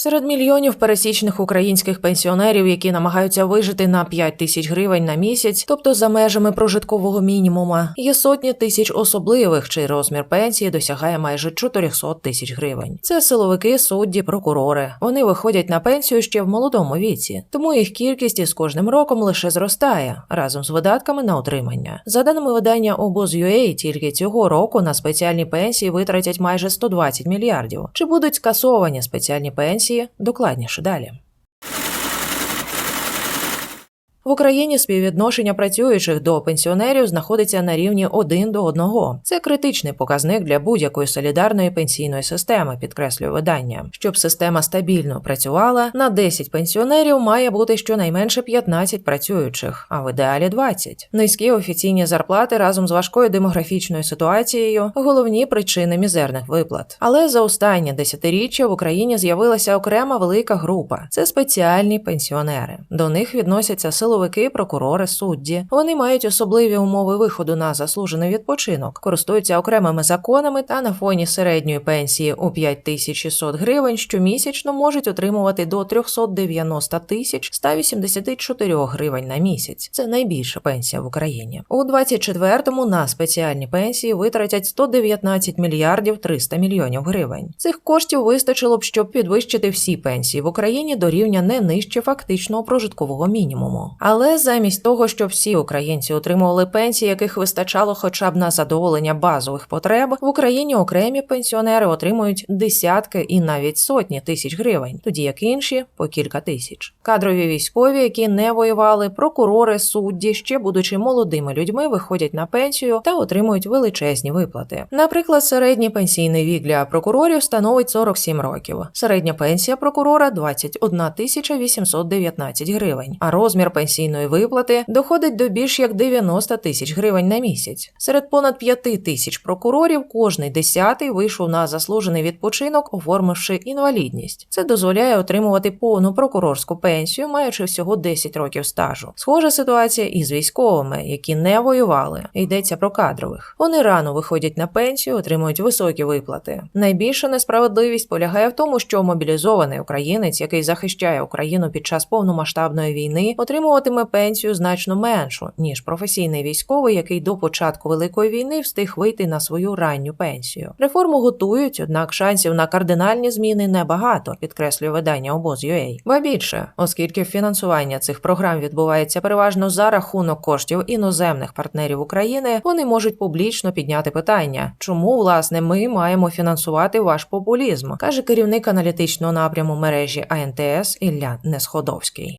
Серед мільйонів пересічних українських пенсіонерів, які намагаються вижити на 5 тисяч гривень на місяць, тобто за межами прожиткового мінімума, є сотні тисяч особливих, чий розмір пенсії досягає майже 400 тисяч гривень. Це силовики, судді, прокурори. Вони виходять на пенсію ще в молодому віці, тому їх кількість із кожним роком лише зростає разом з видатками на утримання. За даними видання Обоз.UA, тільки цього року на спеціальні пенсії витратять майже 120 мільярдів. Чи будуть скасовані спеціальні пенсії? Докладніше далі. В Україні співвідношення працюючих до пенсіонерів знаходиться на рівні 1 до 1. Це критичний показник для будь-якої солідарної пенсійної системи, підкреслює видання. Щоб система стабільно працювала, на 10 пенсіонерів має бути щонайменше 15 працюючих, а в ідеалі 20. Низькі офіційні зарплати разом з важкою демографічною ситуацією головні причини мізерних виплат. Але за останнє десятиріччя в Україні з'явилася окрема велика група це спеціальні пенсіонери. До них відносяться силовики, прокурори, судді. Вони мають особливі умови виходу на заслужений відпочинок, користуються окремими законами та на фоні середньої пенсії у 5600 гривень щомісячно можуть отримувати до 390 тисяч 184 гривень на місяць. Це найбільша пенсія в Україні. У 24-му на спеціальні пенсії витратять 119 мільярдів 300 мільйонів гривень. Цих коштів вистачило б, щоб підвищити всі пенсії в Україні до рівня не нижче фактичного прожиткового мінімуму. Але замість того, щоб всі українці отримували пенсії, яких вистачало хоча б на задоволення базових потреб, в Україні окремі пенсіонери отримують десятки і навіть сотні тисяч гривень, тоді як інші по кілька тисяч. Кадрові військові, які не воювали, прокурори, судді, ще будучи молодими людьми, виходять на пенсію та отримують величезні виплати. Наприклад, середній пенсійний вік для прокурорів становить 47 років. Середня пенсія прокурора 21 тисяча 819 гривень, а розмір пенсійної виплати доходить до більш як 90 тисяч гривень на місяць. Серед понад 5 тисяч прокурорів кожний десятий вийшов на заслужений відпочинок, оформивши інвалідність. Це дозволяє отримувати повну прокурорську пенсію, маючи всього 10 років стажу. Схожа ситуація із військовими, які не воювали. Йдеться про кадрових. Вони рано виходять на пенсію, отримують високі виплати. Найбільша несправедливість полягає в тому, що мобілізований українець, який захищає Україну під час повномасштабної війни, отримуватиме пенсію значно меншу ніж професійний військовий, який до початку великої війни встиг вийти на свою ранню пенсію. Реформу готують, однак шансів на кардинальні зміни небагато, підкреслює видання обоз.UA. Ба більше, оскільки фінансування цих програм відбувається переважно за рахунок коштів іноземних партнерів України, вони можуть публічно підняти питання, чому власне ми маємо фінансувати ваш популізм, каже керівник аналітичного напряму мережі АНТС Ілля Несходовський.